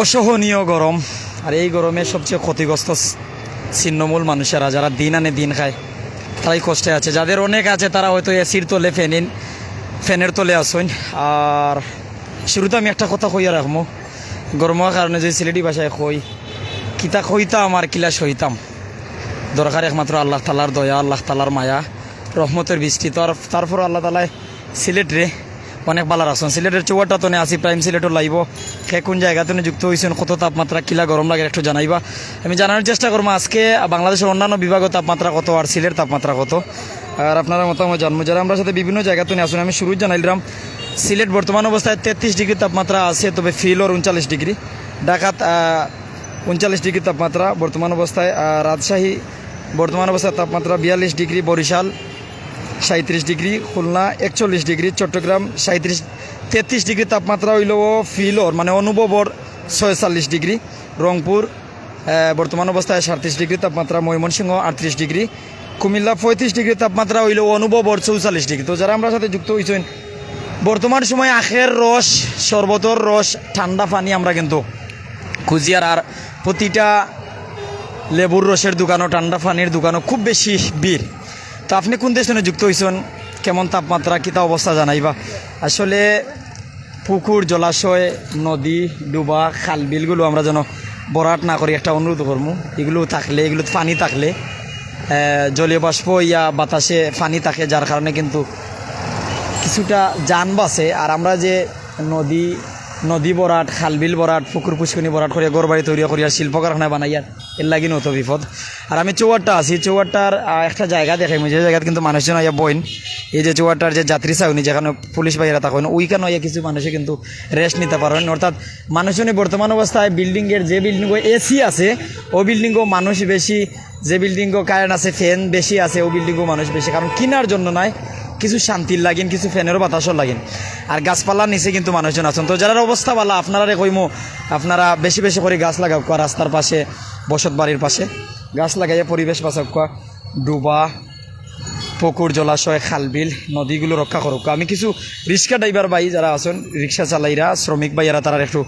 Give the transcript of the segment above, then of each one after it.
অসহনীয় গরম। আর এই গরমে সবচেয়ে ক্ষতিগ্রস্ত ছিন্নমূল মানুষেরা যারা দিন আনে দিন খায়, তারাই কষ্টে আছে। যাদের অনেক আছে, তারা হয়তো এসির তলে ফ্যানিন ফ্যানের তলে আসুন আর শুরুতে আমি একটা কথা কইয়া রাখব গরমের কারণে যদি সিলেটি ভাষায় কই, কিতা কইতাম আর কিলা সইতাম। দরকার একমাত্র আল্লাহ তালার দয়া, আল্লাহ তালার মায়া, রহমতের বৃষ্টি। তো আর তারপর আল্লাহ তালায় সিলেট রে অনেক ভালো রাখছেন। সিলেটের চৌয়াটা তো আসি প্রাইম সিলেটও লাইব। সে কোন জায়গা জায়গাতে যুক্ত হয়েছেন কত তাপমাত্রা, কিলা গরম লাগে একটু জানাইবা। আমি জানানোর চেষ্টা করব আজকে বাংলাদেশের অন্যান্য বিভাগের তাপমাত্রা কত আর সিলেট তাপমাত্রা কত। আর আপনারা মতামত জানব। যারা আমরা সাথে বিভিন্ন জায়গা জায়গাতে আসুন, আমি শুরু জানাইলাম। সিলেট বর্তমান অবস্থায় তেত্রিশ ডিগ্রি তাপমাত্রা আছে, তবে ফিলর উনচাল্লিশ ডিগ্রি। ঢাকাত উনচাল্লিশ ডিগ্রি তাপমাত্রা বর্তমান অবস্থায় রাজশাহী বর্তমান অবস্থায় তাপমাত্রা বিয়াল্লিশ ডিগ্রি, বরিশাল সাঁত্রিশ ডিগ্রি, খুলনা একচল্লিশ ডিগ্রি, চট্টগ্রাম সাঁত্রিশ তেত্রিশ ডিগ্রি তাপমাত্রা হইল ফিলর মানে অনুভবর ছয়চল্লিশ ডিগ্রি, রংপুর বর্তমান অবস্থায় সাঁত্রিশ ডিগ্রি তাপমাত্রা, ময়মনসিংহ আটত্রিশ ডিগ্রি, কুমিল্লা পঁয়ত্রিশ ডিগ্রি তাপমাত্রা হইল অনুভবর চৌচল্লিশ ডিগ্রি। তো যারা আমরা সাথে যুক্ত হয়েছেন বর্তমান সময় আখের রস, শরবতর রস, ঠান্ডা পানি আমরা কিন্তু কুজিয়ার আর প্রতিটা লেবুর রসের দোকানও, ঠান্ডা পানির দোকানও খুব বেশি ভিড়। তো আপনি কোন দেশে যুক্ত হয়েছেন কেমন তাপমাত্রা কিতা অবস্থা জানাইবা? আসলে পুকুর, জলাশয়, নদী, ডুবা, খাল বিলগুলো আমরা যেন বরাট না করি একটা অনুরোধ করব। এগুলো থাকলে, এগুলো পানি থাকলে জলীয় বাষ্প ইয়া বাতাসে পানি থাকে, যার কারণে কিন্তু কিছুটা যান বাসে আর আমরা যে নদী নদী বরাট, খালবিল বরাট, পুকুর পুষ্কনি বরাট করিয়া গড়বাড়ি তৈরি করিয়া শিল্প কারখানা বানাইয়ার এর লাগি নত বিপদ। আর আমি চৌয়ারটা আছি চৌয়ারটার একটা জায়গা দেখাই যে জায়গায় কিন্তু মানুষজন আইয়া বইন। এই যে চৌয়ারটার যে যাত্রী চাউনি যেখানে পুলিশ ভাইয়েরা থাকেন ওইখানে আইয়া কিছু মানুষে কিন্তু রেস্ট নিতে পারেন অর্থাৎ মানুষজনে বর্তমান অবস্থায় বিল্ডিংয়ের যে বিল্ডিং এসি আছে, ও বিল্ডিংও মানুষ বেশি, যে বিল্ডিংও কারেন্ট আছে ফ্যান বেশি আছে, ও বিল্ডিংও মানুষ বেশি। কারণ কিনার জন্য নয় কিছু শান্তির লাগেন, কিছু ফ্যানেরও বাতাসও লাগেন। আর গাছপালার নিচে কিন্তু মানুষজন আছেন। তো যারা অবস্থা বালা আপনারা কইমো, আপনারা বেশি বেশি করে গাছ লাগাও রাস্তার পাশে, বসত বাড়ির পাশে। গাছ লাগাইয়া পরিবেশ বাঁচাও ডুবা, পুকুর জলাশয়, খালবিল, নদীগুলো রক্ষা করুক আমি কিছু রিক্সা ড্রাইভার ভাই যারা আছেন, রিক্সা চালাইরা, শ্রমিক ভাইয়ারা, তারা একটু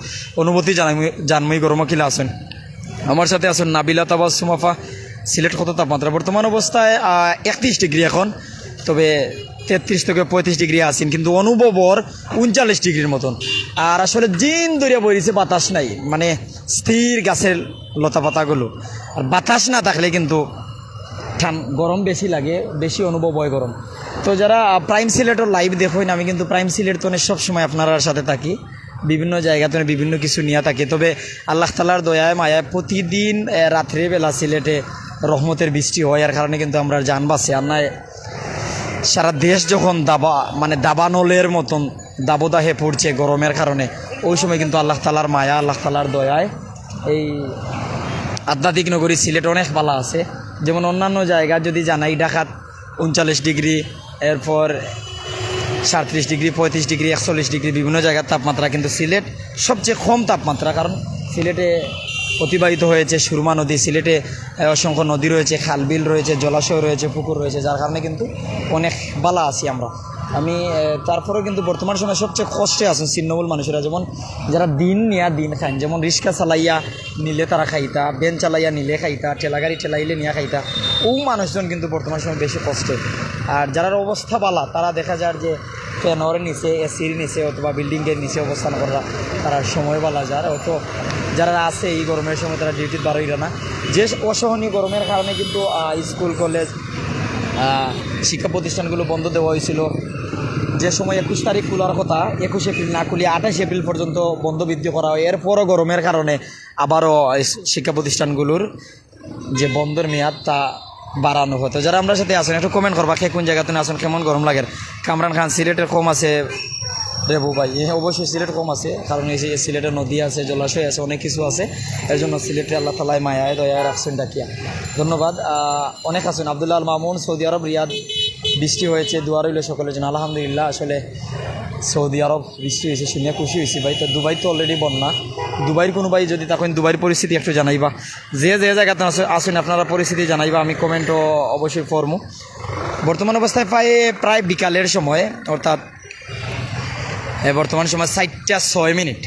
অনুভূতি জানাই জানমই গরম কিলা আছেন। আমার সাথে আছেন নাবিলা তাবাজ সুমাফা, সিলেট কত তাপমাত্রা? বর্তমান অবস্থায় একত্রিশ ডিগ্রি এখন। তবে তেত্রিশ থেকে পঁয়ত্রিশ ডিগ্রি আছেন, কিন্তু অনুভবর উনচাল্লিশ ডিগ্রির মতন। আর আসলে দিন দরিয়া বইছে বাতাস নাই মানে স্থির গাছের লতা পাতাগুলো আর বাতাস না থাকলে কিন্তু ঠান গরম বেশি লাগে, বেশি অনুভব হয় গরম। তো যারা প্রাইম সিলেটের লাইভ দেখেন, আমি কিন্তু প্রাইম সিলেট তো সবসময় আপনার সাথে থাকি। বিভিন্ন জায়গাতে বিভিন্ন কিছু নিয়ে থাকি। তবে আল্লাহ তালার দয়ায়, মায়ায় প্রতিদিন রাত্রেবেলা সিলেটে রহমতের বৃষ্টি হয় আর কারণে কিন্তু আমরা যান বাসে আর সারা দেশ যখন দাবা মানে দাবানলের মতন দাবদাহে পড়ছে গরমের কারণে, ওই সময় কিন্তু আল্লাহ তালার মায়া, আল্লাহ তালার দয়ায় এই আধ্যাত্মিক নগরী সিলেট অনেক ভালো আছে। যেমন অন্যান্য জায়গা যদি জানাই ঢাকাত উনচল্লিশ ডিগ্রি, এরপর সাঁত্রিশ ডিগ্রি, পঁয়ত্রিশ ডিগ্রি, একচল্লিশ ডিগ্রি বিভিন্ন জায়গার তাপমাত্রা কিন্তু সিলেট সবচেয়ে কম তাপমাত্রা, কারণ সিলেটে অতিবাহিত হয়েছে সুরমা নদী, সিলেটে অসংখ্য নদী রয়েছে, খালবিল রয়েছে, জলাশয় রয়েছে, পুকুর রয়েছে, যার কারণে কিন্তু অনেক বালা আছি আমরা। আমি তারপরেও কিন্তু বর্তমান সময় সবচেয়ে কষ্টে আছেন ছিন্নমূল মানুষেরা। যেমন যারা দিন নিয়া দিন খান যেমন রিক্সা চালাইয়া নিলে তারা খাইতা বেন চালাইয়া নিলে খাইতা ঠেলাগাড়ি ঠেলাইলে নিয়ে খাইতা, ও মানুষজন কিন্তু বর্তমান সময় বেশি কষ্টে। আর যারা অবস্থা বালা, তারা দেখা যায় যে ফ্যানের নিচে, এসির নিচে অথবা বিল্ডিংয়ের নিচে অবস্থান করা, তারা সময় বালা, যার অত যারা আছে এই গরমের সময় তারা ডিউটির বারোইরা না। যে অসহনীয় গরমের কারণে কিন্তু স্কুল কলেজ শিক্ষা প্রতিষ্ঠানগুলো বন্ধ দেওয়া হয়েছিল। যে সময় একুশ তারিখ খোলার কথা, একুশ এপ্রিল না খুলিয়ে আঠাশ এপ্রিল পর্যন্ত বন্ধ বৃদ্ধি করা হয়। এরপরও গরমের কারণে আবারও শিক্ষা প্রতিষ্ঠানগুলোর যে বন্ধের মেয়াদ, তা বাড়ানো হতো। যারা আমরা সাথে আসেন একটু কমেন্ট করবা, কে কোন জায়গাতে আসেন কেমন গরম লাগে? কামরান খান, সিলেটের কম আছে। রেবু ভাই অবশ্যই সিলেট কম আছে, কারণ এই যে সিলেটের নদী আছে, জলাশয় আছে, অনেক কিছু আছে, এর জন্য সিলেটে আল্লাহ তালায় মায়ায়, দয়ায় রাখছেন ডাকিয়া। ধন্যবাদ। অনেক আছেন, আবদুল্লাহ আল মামুন, সৌদি আরব, রিয়াদ, বৃষ্টি হয়েছে দুয়ার হইলে সকলের জন্য। আলহামদুলিল্লাহ, আসলে সৌদি আরব বৃষ্টি হয়েছে, শুনে খুশি হয়েছি ভাই। তো দুবাই তো অলরেডি বন্যা। দুবাইয়ের কোনো ভাই যদি তখন দুবাইয়ের পরিস্থিতি একটু জানাইবা। যে যে জায়গাতে আছেন, আপনারা পরিস্থিতি জানাইবা, আমি কমেন্টও অবশ্যই ফরমু বর্তমান অবস্থায় প্রায় প্রায় বিকালের সময়, অর্থাৎ বর্তমান সময় ষাটটা ছয় মিনিট।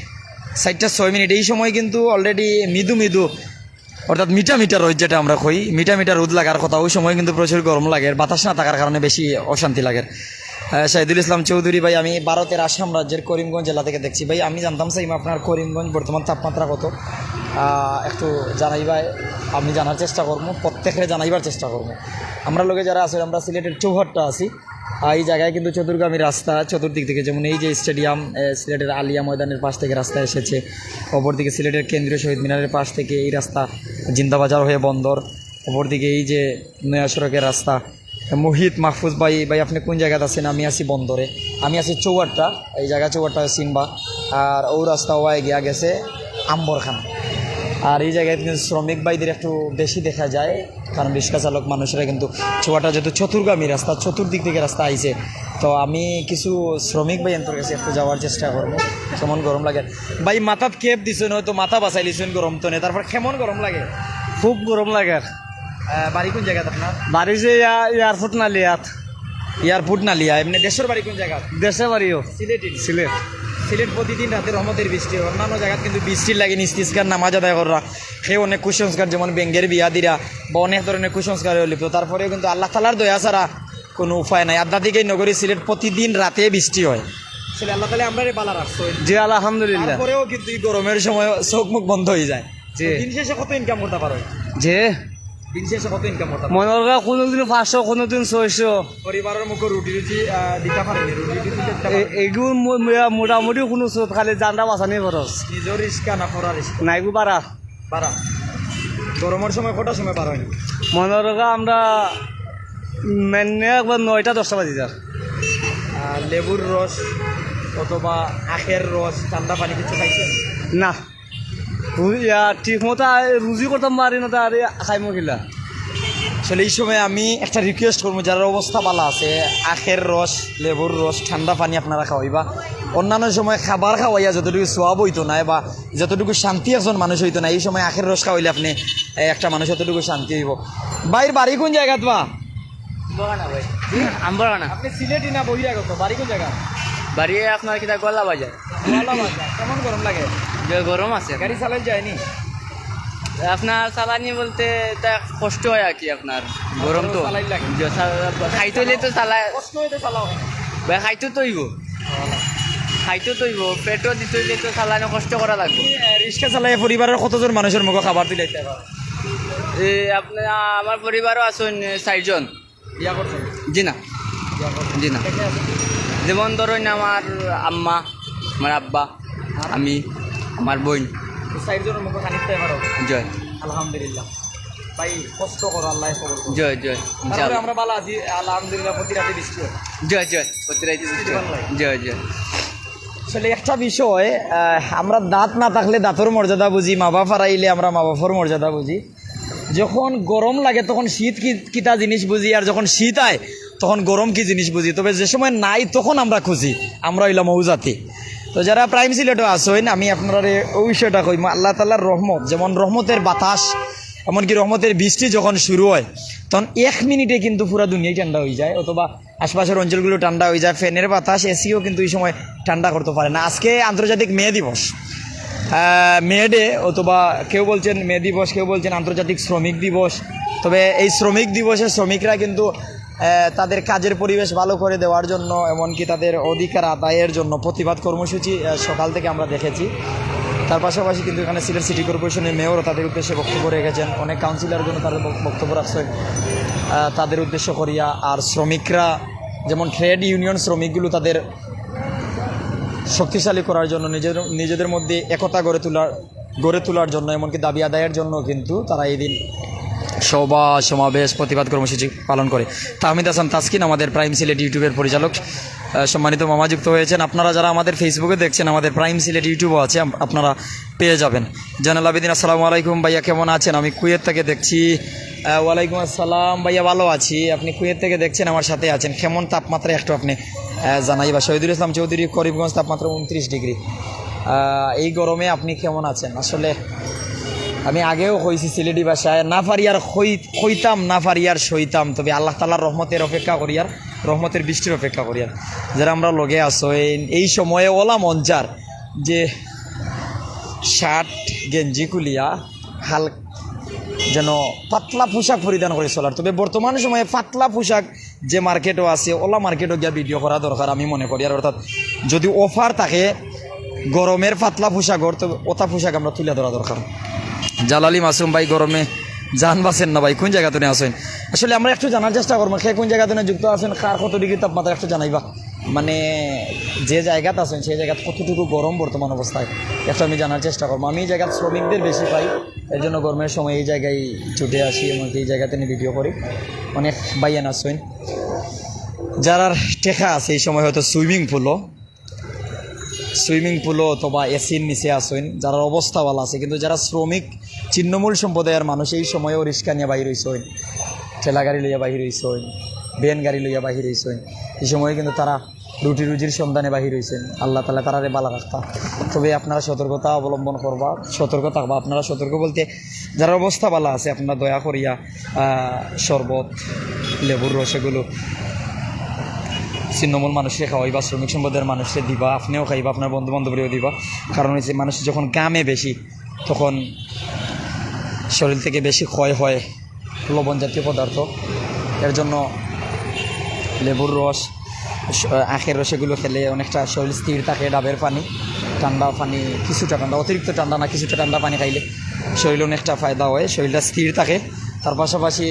সাইডটা ছয় মিনিট। এই সময় কিন্তু অলরেডি মৃদু মৃদু, অর্থাৎ মিটা মিটার রোদ যেটা আমরা কই, মিটা মিটার রোদ লাগার কথা। ওই সময় কিন্তু প্রচুর গরম লাগে, বাতাস না থাকার কারণে বেশি অশান্তি লাগে। শাহিদুল ইসলাম চৌধুরী ভাই, আমি ভারতের আসাম রাজ্যের করিমগঞ্জ জেলা থেকে দেখছি। ভাই, আমি জানতাম সাইম, আপনার করিমগঞ্জ বর্তমান তাপমাত্রা কত? একটু জানাইবাই আমি জানার চেষ্টা করব, প্রত্যেকের জানাইবার চেষ্টা করব। আমরা লোকে যারা আছে, আমরা সিলেটের চৌহাট্টা আছি। এই জায়গায় কিন্তু চতুর্গামী রাস্তা চতুর্দিক থেকে, যেমন এই যে স্টেডিয়াম সিলেটের আলিয়া ময়দানের পাশ থেকে রাস্তা এসেছে। অপরদিকে সিলেটের কেন্দ্রীয় শহীদ মিনারের পাশ থেকে এই রাস্তা জিন্দাবাজার হয়ে বন্দর। অপরদিকে এই যে নয়া সড়কের রাস্তা, মোহিত মাহফুজ ভাই ভাই, আপনি কোন জায়গাতে আছেন? আমি আছি বন্দরে। আমি আছি চৌহাট্টা এই জায়গা চৌহাট্টা সিম্বা। আর ও রাস্তা ওয়াই গিয়া গেছে আম্বরখানা। আর এই জায়গায় কিন্তু শ্রমিক ভাইদের একটু বেশি দেখা যায়। কারণ রিক্সা চালক মানুষেরা কিন্তু ছোয়াটা যেহেতু চতুর্গামী রাস্তা চতুর্দিক থেকে রাস্তা আইছে তো আমি কিছু শ্রমিক ভাই এন্তর কাছে একটু যাওয়ার চেষ্টা করব। কেমন গরম লাগে? ভাই মাথাত কেপ দিছেন হয়তো মাথা বাঁচাই লিছেন গরম তো নেই তারপর কেমন গরম লাগে? খুব গরম লাগে। আর বাড়ি কোন জায়গাতে আপনার? বাড়ি যে এয়ারপোর্ট না লিয়াত এয়ারপোর্ট না লিয়া এমনি দেশের বাড়ি কোন জায়গা দেশে বাড়িও। সিলেটি সিলেট। সিলেট প্রতিদিন রাতে রহমতের বৃষ্টি হয়। অন্যান্য জায়গায় কিন্তু বৃষ্টির লাগে নিস্তিস্কার নামাজ আদায় করা। সে অনেক কুসংস্কার যেমন ব্যাঙ্গের বিয়া দিরা বা অনেক ধরনের কুসংস্কারে লিপ্ত। তারপরেও কিন্তু আল্লাহ তালার দয়া ছাড়া কোনো উপায় নাই। আধ্যাত্মিক এই নগরী সিলেট প্রতিদিন রাতে বৃষ্টি হয়। আসলে আল্লাহ তালা আমরা বালা রাখছো। জি আলহামদুলিল্লাহ। তারপরেও কিন্তু গরমের সময় চোখ মুখ বন্ধ হয়ে যায়। দিন শেষে কত ইনকাম করতে পারো? যে দিন শেষে কত ইনকাম করতে মনের কথা কোনোদিন পাঁচশো কোনোদিন ছয়শো। পরিবারের মুখে রুটি রুটি দিতে পারেনি রুটি। এইগুলো মোটামুটি কোনো চোট খালি জানটা বাঁচানি খরচ নিজের রিস্কা না পড়া রিস্কা নাইগু পারা পারা গরমের সময় কটার সময় পার হয় মনের কথা আমরা মেনে একবার নয়টা দশটা বাজি যার লেবুর রস অথবা আখের রস ঠান্ডা পানি কিছু খাইছেন না। ঠিক মতো রুজি করতাম পারি না তার খাই মহিলা আসলে এই সময় আমি একটা রিকোয়েস্ট করব যারা অবস্থা ভালো আছে আখের রস লেবুর রস ঠান্ডা পানি আপনারা খাওয়াইবা। অন্যান্য সময় খাবার খাওয়াইয়া যতটুকু সোয়াব হইতো না বা যতটুকু শান্তি একজন মানুষ হইতো না এই সময় আখের রস খাওয়াইলে আপনি এ, একটা মানুষ যতটুকু শান্তি হইব। বাইর বাড়ি কোন জায়গাত বা? আমরা না আপনি সিলেটি না বহিরাগত? বাড়ি কোন জায়গা? বাড়ি আপনার কিনা গলা বাজার। কেমন গরম লাগে? গরম আছে গাড়ি চালাই যায়নি? আপনার চালানি বলতে তা কষ্ট হয় আর কি আপনার। গরম তো। চালাই খাইতে হইলে তো চালা কষ্ট হইতে চালাও। ভাই খাইতে তো হইব। খাইতে তো হইব। পেটও দিতে হইলে তো চালানি কষ্ট করা লাগবে। রিক্সা চালাই পরিবারের কতজন মানুষের মুখে খাবার দিলাইতে পারে এই আপনার আমার পরিবারও আছেন চারজন। জি না। জি না? যেমন ধরুন আমার আম্মা আমার আব্বা আমি। আমার বোন। চারজনের মুখে খানিক খাইতে পারো জয়। আলহামদুলিল্লাহ। ভাই কষ্ট করো আল্লাহ খবর। জয় জয়। আমরা ভালো আছি আলহামদুলিল্লাহ প্রতি রাতে বৃষ্টি হয়। জয় জয়। প্রতিরাইতে জয় জয়। আসলে একটা বিষয় আমরা দাঁত না থাকলে দাঁতর মর্যাদা বুঝি মা বাপ হারাইলে আমরা মা বাপর মর্যাদা বুঝি। যখন গরম লাগে তখন শীত কি কিতা জিনিস বুঝি আর যখন শীত আয় তখন গরম কি জিনিস বুঝি। তবে যে সময় নাই তখন আমরা খুঁজি। আমরা হইলাম মৌজাতি তো যারা প্রাইম সিলেটও আসেন আমি আপনার ওই বিষয়টা কই আল্লাহ তাল্লাহর রহমত, যেমন রহমতের বাতাস, এমনকি রহমতের বৃষ্টি যখন শুরু হয়, তখন এক মিনিটে কিন্তু পুরো দুনিয়াই ঠান্ডা হয়ে যায়, অথবা আশপাশের অঞ্চলগুলো ঠান্ডা হয়ে যায়, ফ্যানের বাতাস, এসিও কিন্তু এই সময় ঠান্ডা করতে পারে না। আজকে আন্তর্জাতিক মে দিবস। মে ডে, অথবা কেউ বলছেন মে দিবস, কেউ বলছেন আন্তর্জাতিক শ্রমিক দিবস, তবে এই শ্রমিক দিবসে শ্রমিকরা কিন্তু তাদের কাজের পরিবেশ ভালো করে দেওয়ার জন্য, এমনকি তাদের অধিকার আদায়ের জন্য প্রতিবাদ কর্মসূচি সকাল থেকে আমরা দেখেছি। তার পাশাপাশি কিন্তু এখানে সিলেট সিটি কর্পোরেশনের মেয়রও তাদের উদ্দেশ্যে বক্তব্য রেখেছেন। অনেক কাউন্সিলরগুলো তাদের বক্তব্য রাখছেন। তাদের উদ্দেশ্য করিয়া আর শ্রমিকরা, যেমন ট্রেড ইউনিয়ন শ্রমিকগুলো তাদের শক্তিশালী করার জন্য নিজেদের নিজেদের মধ্যে একতা গড়ে তোলার গড়ে তোলার জন্য, এমনকি দাবি আদায়ের জন্য কিন্তু তারা এই দিন সভা সমাবেশ প্রতিবাদ কর্মসূচি পালন করে। তাহমিদ হাসান তাসকিন আমাদের প্রাইম সিলেট ইউটিউবের পরিচালক। সম্মানিত মামা যুক্ত হয়েছেন। আপনারা যারা আমাদের ফেসবুকে দেখছেন, আমাদের প্রাইম সিলেট ইউটিউবও আছে আপনারা পেয়ে যাবেন। জানাল আবেদিন, আসসালামু আলাইকুম। ভাইয়া, কেমন আছেন? আমি কুয়েত থেকে দেখছি। ওয়ালাইকুম আসসালাম। ভাইয়া, ভালো আছি। আপনি কুয়েত থেকে দেখছেন, আমার সাথে আছেন। কেমন তাপমাত্রা একটু আপনি জানাই বা শহীদুল ইসলাম চৌধুরী, করিমগঞ্জ তাপমাত্রা উনত্রিশ ডিগ্রি। এই গরমে আপনি কেমন আছেন? আসলে আমি আগেও কইছি সিলেটি ভাষায়, না পারিয়ার খই খইতাম, না পারিয়ার সইতাম, তবে আল্লাহ তালার রহমতের অপেক্ষা করিয়ার, রহমতের বৃষ্টির অপেক্ষা করিয়ার। যারা আমরা লগে আসো এই সময়ে ওলা মঞ্চার যে শার্ট, গেঞ্জি কুলিয়া হাল যেন পাতলা পোশাক পরিধান করে চলার। তবে বর্তমান সময়ে পাতলা পোশাক যে মার্কেটও আছে, ওলা মার্কেটও গিয়া ভিডিও করা দরকার আমি মনে করি। আর অর্থাৎ যদি অফার থাকে গরমের পাতলা পোশাকর তবে ওটা পোশাক আমরা তুলে ধরা দরকার। জালালি মাসুম ভাই গরমে জান বাসেন না ভাই, কোন জায়গা তুমি আসেন? আসলে আমরা একটু জানার চেষ্টা করব সে কোন জায়গা তুমি যুক্ত আছেন, কার কত ডিগ্রি তাপমাত্রা একটু জানাইবা? মানে যে জায়গাতে আছেন, সেই জায়গাতে কতটুকু গরম বর্তমান অবস্থায়, একটু আমি জানার চেষ্টা করব। আমি এই জায়গায় শ্রমিকদের বেশি পাই, এর জন্য গরমের সময় এই জায়গায় ছুটে আসি এবং এই জায়গাতে নিয়ে ভিডিও করি। অনেক বাইয়ান আছেন যারা টেকা আছে, এই সময় হয়তো সুইমিং পুলও সুইমিং পুলও অথবা এসির নিচে আসেন যারা অবস্থা ভালো আছে, কিন্তু যারা শ্রমিক ছিন্নমূল সম্প্রদায়ের মানুষ এই সময়েও রিক্সা নিয়ে বাহির হয়েছেন ঠেলা গাড়ি লইয়া বাহির হয়েছেন ভ্যান গাড়ি লইয়া বাহির হয়েছেন এই সময়ে কিন্তু তারা রুটি রুজির সন্ধানে বাহির হয়েছেন আল্লাহ তালা তারারে বালা রাখতা। তবে আপনারা সতর্কতা অবলম্বন করবা, সতর্ক থাকবা। আপনারা সতর্ক বলতে যারা অবস্থা বালা আছে, আপনারা দয়া করিয়া শরবত, লেবুর রস এগুলো ছিন্নমূল মানুষকে খাওয়াইবা, শ্রমিক সম্পদের মানুষকে দিবা, আপনিও খাইবা, আপনার বন্ধু বান্ধবীও দিবা। কারণ হচ্ছে মানুষ যখন গামে বেশি, তখন শরীর থেকে বেশি ক্ষয় হয় লবণ জাতীয় পদার্থ। এর জন্য লেবুর রস আখের রস এগুলো খেলে অনেকটা শরীর স্থির থাকে, ডাবের পানি, ঠান্ডা পানি, কিছুটা ঠান্ডা, অতিরিক্ত ঠান্ডা না, কিছুটা ঠান্ডা পানি খাইলে শরীর অনেকটা ফায়দা হয়, শরীরটা স্থির থাকে। তার পাশাপাশি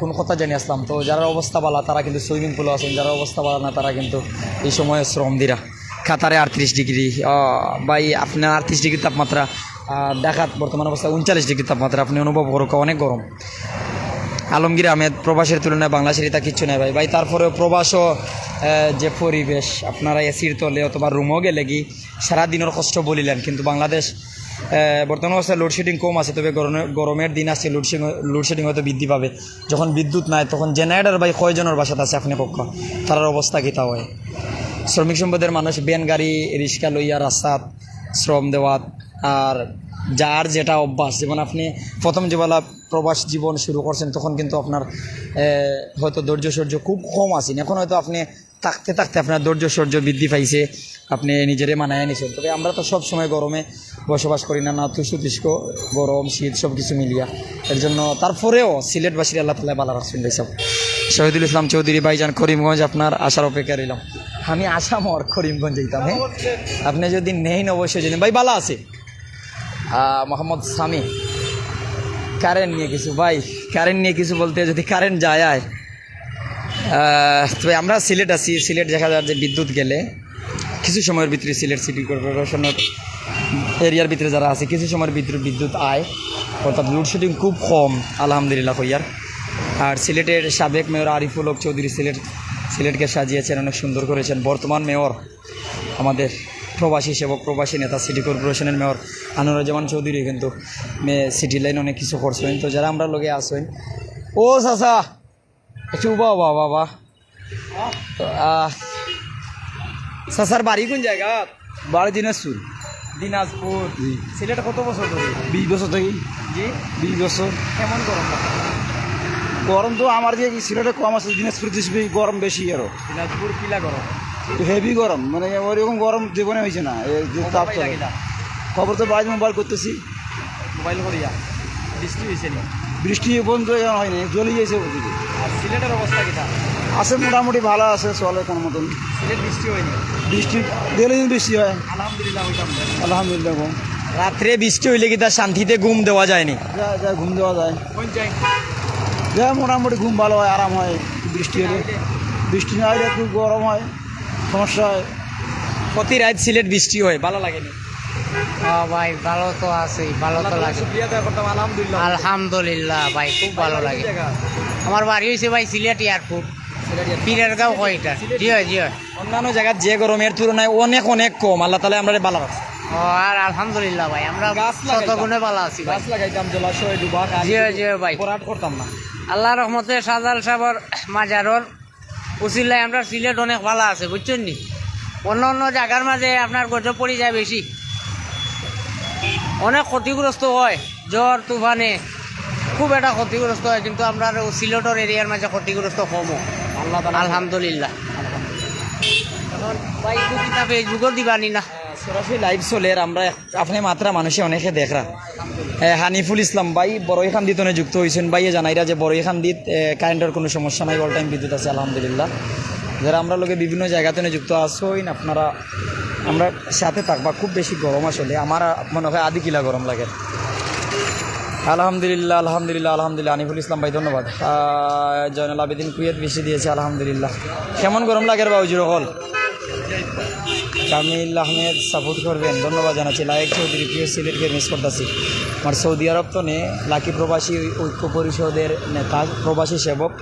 কোন কথা জানি আসলাম, তো যারা অবস্থা বালা তারা কিন্তু সুইমিং পুলও আছেন, যারা অবস্থা বালা না, তারা কিন্তু এই সময় শ্রম দিরা। কাতারে আটত্রিশ ডিগ্রি বাই আপনার আটত্রিশ ডিগ্রি তাপমাত্রা ঢাকাত বর্তমান অবস্থায় উনচাল্লিশ ডিগ্রি তাপমাত্রা, আপনি অনুভব করুক অনেক গরম। আলমগীর আহমেদ, প্রবাসের তুলনায় বাংলাদেশের তা কিচ্ছু নেই ভাই। ভাই, তারপরেও প্রবাসও যে পরিবেশ, আপনারা এসির তলে অথবা রুমও গেলে কি সারাদিনের কষ্ট বলিলেন, কিন্তু বাংলাদেশ বর্তমান অবস্থায় লোডশেডিং কম আছে, তবে গরমে, গরমের দিন আসছে লোডশেডিং লোডশেডিং হয়তো বৃদ্ধি পাবে। যখন বিদ্যুৎ নাই, তখন জেনারেটার ভাই কয়জনের বাসাতে আছে, আপনি পক্ষ তার অবস্থা কী তা হয় শ্রমিক সম্পদের মানুষ, বেন গাড়ি, রিক্সা লইয়া রাস্তাত শ্রম দেওয়াত আর যার যেটা অভ্যাস, যেমন আপনি প্রথম যেবেলা প্রবাস জীবন শুরু করছেন, তখন কিন্তু আপনার হয়তো ধৈর্য সহ্য খুব কম আছেন এখন হয়তো আপনি থাকতে থাকতে আপনার ধৈর্য সহ্য বৃদ্ধি পাইছে, আপনি নিজেরে মানায় নিছেন। তবে আমরা তো সব সময় গরমে বসবাস করি না না তুষু তুষ্ক গরম, শীত সব কিছু মিলিয়া। এর জন্য তারপরেও সিলেটবাসীর আল্লাহ তালা বালা রাখছেন ভাই সব শহীদুল ইসলাম চৌধুরী ভাইজান করিমগঞ্জ, আপনার আসার অপেক্ষা রইলাম। আমি আসামর করিমগঞ্জ যেতাম হ্যাঁ? আপনি যদি নেই অবশ্যই যদি ভাই বালা আছে মোহাম্মদ সামি কারেন্ট নিয়ে কিছু, ভাই কারেন্ট নিয়ে কিছু বলতে, যদি কারেন্ট যায়, আয়। তবে আমরা সিলেট আছি, সিলেট দেখা যায় যে বিদ্যুৎ গেলে, কিছু সময়ের ভিতরে সিলেট সিটি কর্পোরেশনের এরিয়ার ভিতরে যারা আছে, কিছু সময়ের ভিতরে বিদ্যুৎ আয়, অর্থাৎ লোডশেডিং খুব কম, আলহামদুলিল্লাহ হইয়ার আর সিলেটের সাবেক মেয়র আরিফুল হক চৌধুরী সিলেট, সিলেটকে সাজিয়েছেন, অনেক সুন্দর করেছেন। বর্তমান মেয়র আমাদের প্রবাসী সেবক প্রবাসী নেতা সিটি কর্পোরেশনের মেয়র আনুরুজ্জামান চৌধুরী কিন্তু মে সিটি লাইন অনেক কিছু করছেন তো যারা আমরা লোকে আসেন ও চাচা একটু বা বা বাবা। চাচার বাড়ি কোন জায়গা? বারো দিনাজপুর। দিনাজপুর। সিলেট কত বছর ধরে? বিশ বছর থেকে। জি। বিশ বছর। কেমন গরম গরম তো আমার যে সিলেটে কম আছে দিনাজপুর গরম বেশি আরও। দিনাজপুর কিলা গরম। হেভি গরম মানে ওইরকম গরম জীবনে হয়েছে না এই যে তাপ চলে। খবর তো বাইরে মোবাইল করতেছি। মোবাইল করিয়া? বৃষ্টি হয়েছে নি? বৃষ্টি বন্ধ এখন হয়নি জ্বলি গেছে ওদিকে। আর সিলেটের অবস্থা কিটা আছে মোটামুটি ভালো আছে চলে কোনো মতন। সিলেট বৃষ্টি হয়নি? বৃষ্টি ডেলি দিন বৃষ্টি হয়। আলহামদুলিল্লাহ আলহামদুলিল্লাহ রাত্রে বৃষ্টি হইলে কি তার শান্তিতে ঘুম দেওয়া যায়নি? যা যা ঘুম দেওয়া যায়। যাই যা মোটামুটি ঘুম ভালো হয় আরাম হয় বৃষ্টি হলে। বৃষ্টি না হলে খুব গরম হয়। সমস্যা হয় প্রতি রাত সিলেট বৃষ্টি হয় ভালো লাগেনি। হ্যাঁ ভাই ভালো তো আছেই ভালো তো লাগে। আলহামদুলিল্লাহ। আলহামদুলিল্লাহ ভাই খুব ভালো লাগে। আমার বাড়ি হয়েছে ভাই সিলেট এয়ারপোর্ট। পীরের গাঁও কয়টা জি হয় জি হয়। অন্যান্য জায়গার যে গরমের তুলনায় অনেক অনেক কম। আল্লাহ তালা আমরা ভালো রাখছি। ও আর আলহামদুলিল্লাহ ভাই আমরা গাছ শত গুণে ভালো আছি গাছ লাগাইতাম জলাশয় ডুবা জি হয়, জি হয় ভাই। করতাম না। আল্লাহ রহমতে সাজাল সাবর মাজারর উচিল্লায় আপনার সিলেট অনেক ভালো আছে বুঝছেন নি? অন্য অন্য জায়গার মাঝে আপনার গজব পড়ে যায় বেশি। অনেক ক্ষতিগ্রস্ত হয় জ্বর তুফানে। খুব একটা ক্ষতিগ্রস্ত হয় কিন্তু আমরা সিলেটর এরিয়ার মাঝে ক্ষতিগ্রস্ত কমও। আল্লাহ আলহামদুলিল্লাহ। এখন ভাই ফেসবুকও দিবানি না। সরাসরি লাইভ চলে, আর আমরা আপনি মাত্রা মানুষে অনেকে দেখরা। হানিফুল ইসলাম ভাই বড়ই খান দিতনে যুক্ত হয়েছেন ভাইয়ে জানাইরা যে বড়ই খান দিত কারেন্টের কোনো সমস্যা নাই অল টাইম বিদ্যুৎ আছে, আলহামদুলিল্লাহ। যারা আমরা লোকে বিভিন্ন জায়গাতে যুক্ত আসইন আপনারা, আমরা সাথে থাকবা, খুব বেশি গরম আসলে। আমার, মনে হয় আদি কিলা গরম লাগে। আলহামদুলিল্লাহ আলহামদুলিল্লাহ আলহামদুলিল্লাহ। আনিফুল ইসলাম ভাই, ধন্যবাদ। জয়নাল আবেদিন কুয়েত বেশি দিয়েছে, আলহামদুলিল্লাহ। কেমন গরম লাগে রে বাবুজির হল কামিল আহমেদ সাপোর্ট করবেন। ধন্যবাদ জানাচ্ছি। লায়েক চৌধুরী, প্রিয় সিলেটকে মিস করতেছি। আমার সৌদি আরব তো নে লাকি প্রবাসী ঐক্য পরিষদের নেতা, প্রবাসী সেবক।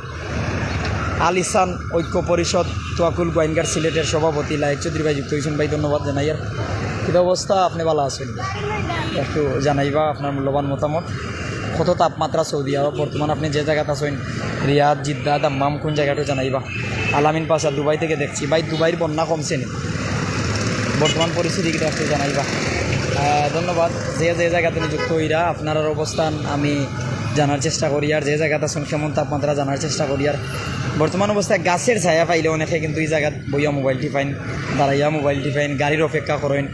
আলিসান ঐক্য পরিষদ, তোয়াকুল গোয়েনগার সিলেটের সভাপতি লায়েক চৌধুরী ভাই যুক্ত হয়েছেন। ভাই, ধন্যবাদ জানাই। আর কী অবস্থা? আপনি ভালো আছেন? একটু জানাইবা আপনার মূল্যবান মতামত। কত তাপমাত্রা সৌদি আরব? বর্তমান আপনি যে জায়গাতে আছেন, রিয়াদ, জিদ্দা, দাম্মাম, কোন জায়গাটা জানাইবা। আলামিন পাশা, দুবাই থেকে দেখছি। ভাই, দুবাইয়ের বন্যা কমছে নি? বর্তমান পরিস্থিতি কিন্তু একটু জানাইবা। ধন্যবাদ। যে যে জায়গাতে নিযুক্ত হইরা আপনার অবস্থান আমি জানার চেষ্টা করি, আর যে জায়গাতে আছেন কেমন তাপমাত্রা জানার চেষ্টা করি। আর বর্তমান অবস্থায় গাছের ছায়া পাইলে অনেকে কিন্তু এই জায়গাত বইয়া মোবাইলটি পাইন, দাঁড়াইয়া মোবাইলটি পাইন, গাড়ির অপেক্ষা করেন,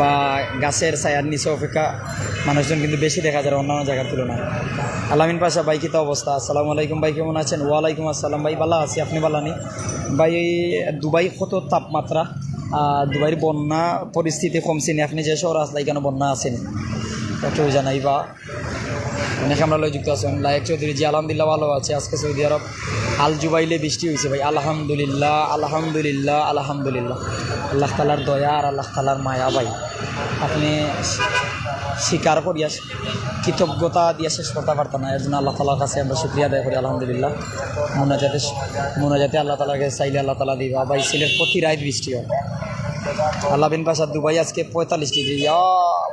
বা গাছের ছায়ার নিচে অপেক্ষা মানুষজন কিন্তু বেশি দেখা যায় অন্যান্য জায়গার তুলনায়। আলামিন পাশা, ভাই, কি তো অবস্থা? আসসালামু আলাইকুম, ভাই, কেমন আছেন? ওয়ালাইকুম আসসালাম, ভাই, ভালো আছি, আপনি ভালো ভাই দুবাই কত তাপমাত্রা? দুবাইয়ের বন্যা পরিস্থিতি কমছে নি। আপনি যে শহর আসলে কেন বন্যা আছেন একটু জানাইবা। অনেক আমরা যুক্ত আছেন লায়েক চৌধুরী জি, আলহামদুলিল্লাহ ভালো আছে। আজকে সৌদি আরব আল জুবাইলে বৃষ্টি হয়েছে ভাই। আলহামদুলিল্লাহ আলহামদুলিল্লাহ আলহামদুলিল্লাহ। আল্লাহ তালার দয়া আর আল্লাহ তালার মায়া ভাই। আপনি স্বীকার করিয়া কৃতজ্ঞতা দিয়ে শেষ করতে পারতাম না। এর জন্য আল্লাহ তালার কাছে আমরা শুক্রিয়া আদায় করি, আলহামদুলিল্লাহ। মোনাজাতে মোনাজাতে আল্লাহ তালাকে চাইলে আল্লাহ তালা দিবা। ভাই, সিলেট প্রতি রাত বৃষ্টি হয়। আল্লাহ বিন পাশা দুবাই আজকে পঁয়তাল্লিশ ডিগ্রি।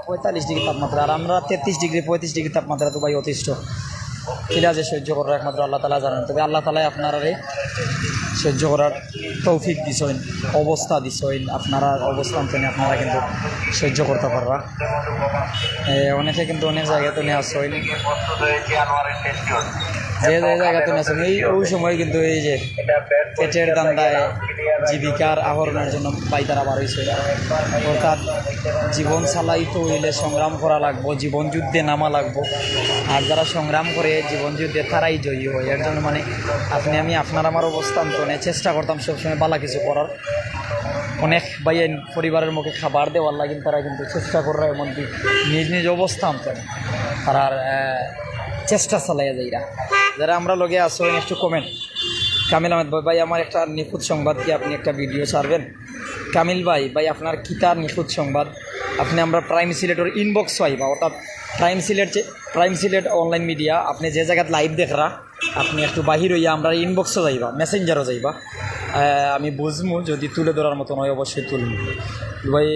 পঁয়তাল্লিশ ডিগ্রি তাপমাত্রা, আর আমরা তেত্রিশ ডিগ্রি, পঁয়ত্রিশ ডিগ্রি তাপমাত্রা দুবাই অতিষ্ঠ। ঠিক আছে, সহ্য করার একমাত্র আল্লাহ তালা জানেন। তবে আল্লাহ তালাই আপনারা সহ্য করার তৌফিক দিছেন, অবস্থা দিছেন, আপনারা অবস্থান থেকে আপনারা কিন্তু সহ্য করতে পারবা। অনেকে কিন্তু অনেক জায়গাতে নিয়ে আসছেন যে যে জায়গাতে নিয়ে এই ওই সময় কিন্তু এই যে পেটের দান্দায় জীবিকার আহরণের জন্য পাইতারা বার হয়েছে অর্থাৎ জীবন চালাইতে হইলে সংগ্রাম করা লাগবো জীবন যুদ্ধে নামা লাগবো। আর যারা সংগ্রাম করে জীবন যুদ্ধে তারাই জয়ী হয়। এর জন্য মানে আপনি আমি আপনার আমার অবস্থান তো নিয়ে চেষ্টা করতাম সবসময় ভালো কিছু করার। অনেক বাইন পরিবারের মুখে খাবার দেওয়ার লাগে তারা কিন্তু চেষ্টা করে এমনকি নিজ নিজ অবস্থান তো তারা চেষ্টা চালাইয়া যাইরা। যারা আমরা লগে আসো একটু কমেন্ট কামিল আহমেদ ভাই ভাই, আমার একটা নিখুঁত সংবাদ কি আপনি একটা ভিডিও ছাড়বেন? কামিল ভাই ভাই, আপনার কিতার নিখুঁত সংবাদ? আপনি আমরা প্রাইম সিলেটের ইনবক্স পাইবা অর্থাৎ prime Sylhet prime Sylhet online media আপনি যে জায়গাত লাইভ দেখরা, আপনি একটু বাহির হইয়া আমরা ইনবক্সও যাইবা মেসেঞ্জারও যাইবা। আমি বুঝব যদি তুলে ধরার মতো নয় অবশ্যই তুলব দুবাই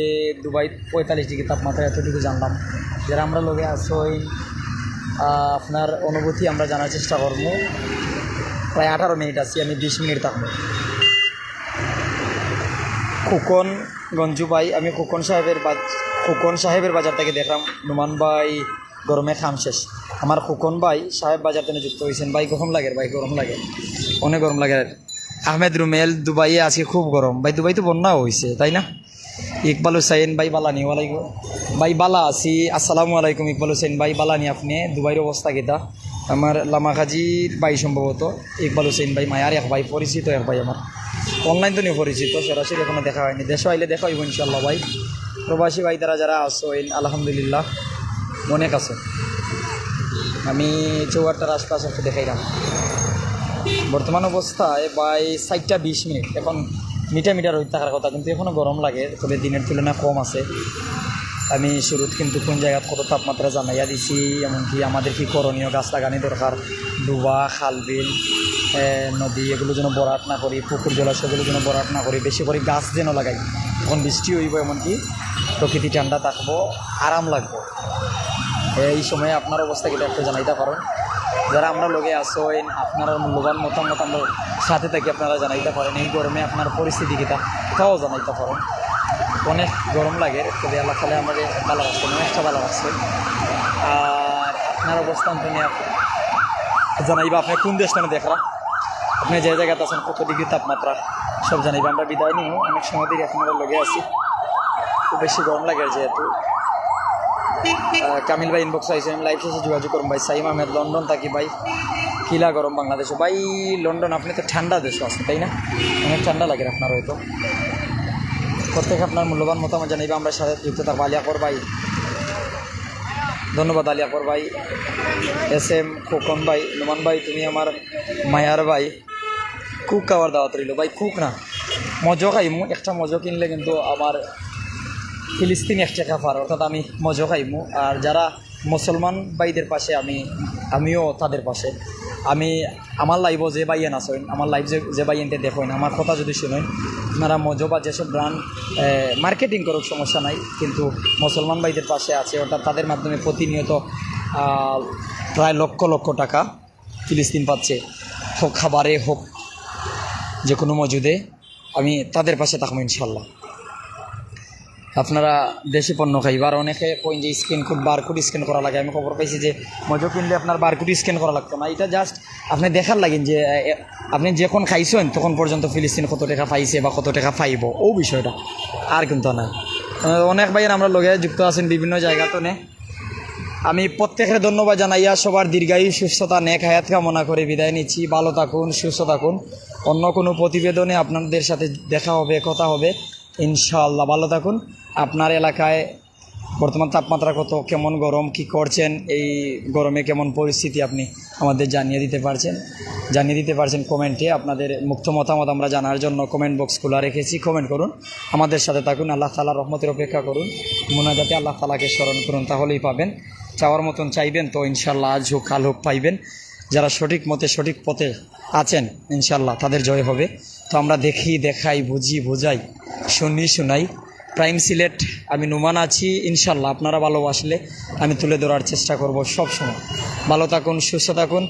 দুবাই পঁয়তাল্লিশ ডিগ্রি তাপমাত্রা এতটুকু জানলাম। যারা আমরা লোকে আসই আপনার অনুভূতি আমরা জানার চেষ্টা করব। প্রায় আঠারো মিনিট আছি, আমি বিশ মিনিট থাকব। খোকন গঞ্জু ভাই, আমি খোকন সাহেবের বাজ, খোকন সাহেবের বাজার থেকে দেখলাম, নুমান ভাই গরমে খাম শেষ। আমার খোকন ভাই সাহেব বাজার থেকে যুক্ত হয়েছেন। ভাই, গরম লাগে ভাই, গরম লাগে। অনেক গরম লাগে আহমেদ রুমেল, দুবাইয়ে আজকে খুব গরম। ভাই, দুবাই তো বন্যাও হয়েছে তাই না? ইকবাল হুসাইন ভাই বালানি, ওয়ালাইকুম। ভাই বালা আছি, আসসালামু আলাইকুম ইকবাল হুসাইন ভাই বালানি আপনি, দুবাইয়ের অবস্থা কেটা? আমার লামাখাজির ভাই সম্ভবত, ইকবাল হুসেন ভাই মায়ার এক ভাই, পরিচিত এক ভাই আমার। অনলাইন তো নিয়ে পরিচিত, সরাসরি এখনও দেখা হয়নি। দেশে আইলে দেখা হইব ইনশাল্লাহ ভাই। প্রবাসী ভাই তারা যারা আসেন আলহামদুলিল্লাহ অনেক আছে আমি চৌহাট্টার আশপাশ একটু দেখাইলাম। বর্তমান অবস্থায় বাই সাইটটা বিশ মিনিট। এখন মিটার মিটার হইতে থাকার কথা, কিন্তু এখনও গরম লাগে, তবে দিনের তুলনায় কম আছে। আমি শুরুত কিন্তু কোন জায়গাত কত তাপমাত্রা জানাইয়া দিছি, এমনকি আমাদের কি করণীয় গাছ লাগানি দরকার? ডুবা খাল বিল নদী, এগুলো যেন বরাট না করি, পুকুর জলাশয়গুলো যেন বরাট না করি, বেশি করে গাছ যেন লাগাই। তখন বৃষ্টি হইব এমনকি প্রকৃতি ঠান্ডা থাকব, আরাম লাগবো। এই সময়ে আপনার অবস্থা কিন্তু একটু জানাইতে পারেন? যারা আমরা লগে আসেন আপনার মূল্যবান মতামত আমরা সাথে থাকি, আপনারা জানাইতে পারেন। এই গরমে আপনার পরিস্থিতি কিটা তাও জানাইতে পারেন। অনেক গরম লাগে, তবে আল্লাহ তালে আমাদের ভালো রাখছেন অনেকটা ভালো রাখছে। আর আপনার অবস্থান তো নিয়ে জানাইবা, আপনি কোন দেশটা দেখরা? আপনি যে জায়গাতে আছেন, কত ডিগ্রি তাপমাত্রা? সব জানাইবা, আমরা বিদায় নিয়ে অনেক সময় থেকে আপনারা লগে আছি। খুব বেশি গরম লাগে যেহেতু। কামিল ভাই ইনবক্স আইসে আমি লাইভ শেষে যোগাযোগ করুন ভাই। সাইম আহমেদ, লন্ডন থাকি ভাই। কিলা গরম বাংলাদেশে। ভাই, লন্ডন, আপনি তো ঠান্ডা দেশ আছে তাই না? অনেক ঠান্ডা লাগে আপনার হয়তো। প্রত্যেক আপনার মূল্যবান মতামত জানাইবে, আমরা সাথে যুক্ত থাকব। আলিয়াকর ভাই, ধন্যবাদ আলিয়াকর ভাই। এস এম খোকন ভাই, নুমান ভাই, তুমি আমার মায়ার ভাই। কুক খাওয়ার দাওয়াত রইল। ভাই, কুক না, মজো খাইমু। একটা মজো কিনলে কিন্তু আমার ফিলিস্তিনি এক টাকা পার অর্থাৎ আমি মজো খাইমু। আর যারা মুসলমান ভাইদের পাশে, আমি, আমিও তাদের পাশে। আমি, আমার লাইভ যে বাইয়েন আসেন আমার লাইভ যে যে বাইয়েনতে দেখেন, আমার কথা যদি শুনেন আপনারা মজো বা যেসব ব্র্যান্ড মার্কেটিং করুক, সমস্যা নাই। কিন্তু মুসলমান ভাইদের পাশে আছে, অর্থাৎ তাদের মাধ্যমে প্রতিনিয়ত প্রায় লক্ষ লক্ষ টাকা ফিলিস্তিন পাচ্ছে। হোক খাবারে হোক, যে কোনো মজুদে, আমি তাদের পাশে থাকব ইনশাল্লাহ আপনারা দেশি পণ্য খাই। খাইবার অনেকে কইন যে স্ক্যান কোড বারকোড স্ক্যান করা লাগে। আমি খবর পাইছি যে মজো কিনলে আপনার বারকোড স্ক্যান করা লাগতো না। এটা জাস্ট আপনি দেখার লাগেন যে আপনি যখন খাইছেন, তখন পর্যন্ত ফিলিস্তিন কত টাকা পাইছে বা কত টাকা পাইব। ও বিষয়টা। আর কিন্তু না। অনেক ভাইয়ের আমরা লগে যুক্ত আছেন বিভিন্ন জায়গাতে নে। আমি প্রত্যেকের ধন্যবাদ জানাইয়া সবার দীর্ঘায়ু সুস্থতা, নেক হায়াত কামনা করে বিদায় নিচ্ছি। ভালো থাকুন, সুস্থ থাকুন। অন্য কোনো প্রতিবেদনে আপনাদের সাথে দেখা হবে, কথা হবে। ইনশাআল্লাহ ভালো থাকুন। আপনার এলাকায় বর্তমান তাপমাত্রা কত? কেমন গরম? কি করছেন? এই গরমে কেমন পরিস্থিতি আপনি আমাদের জানিয়ে দিতে পারছেন? জানিয়ে দিতে পারছেন কমেন্টে। আপনাদের মুক্ত মতামত আমরা জানার জন্য কমেন্ট বক্স খোলা রেখেছি। কমেন্ট করুন। আমাদের সাথে থাকুন। আল্লাহ তালা রহমতের অপেক্ষা করুন। মোনাজাতে আল্লাহ তালাকে স্মরণ করুন, তাহলেই পাবেন। চাওয়ার মতন চাইবেন তো ইনশাল্লাহ আজ হোক, কাল হোক পাইবেন। যারা সঠিক মতে, সঠিক পথে আছেন ইনশাল্লাহ তাদের জয় হবে। তো আমরা দেখি, দেখাই, বুঝি, বোঝাই, শুনি, শোনাই। প্রাইম সিলেট আমি নুমান আছি ইনশাল্লাহ আপনারা ভালোবাসলে আমি তুলে ধরার চেষ্টা করব সব সময়। ভালো থাকুন, সুস্থ থাকুন।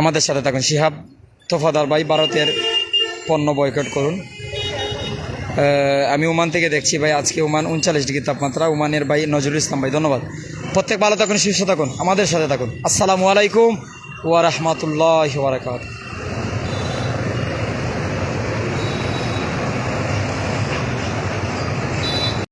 আমাদের সাথে থাকুন। শিহাব তোফাদার ভাই ভারতের পণ্য বয়কট করুন। আমি ওমান থেকে দেখছি ভাই, আজকে ওমান উনচাল্লিশ ডিগ্রি তাপমাত্রা। ওমানের ভাই নজরুল ইসলাম ভাই, ধন্যবাদ। প্রত্যেক ভালো থাকুন, সুস্থ থাকুন। আমাদের সাথে থাকুন। আসসালামু আলাইকুম ওয়া রাহমাতুল্লাহি ওয়া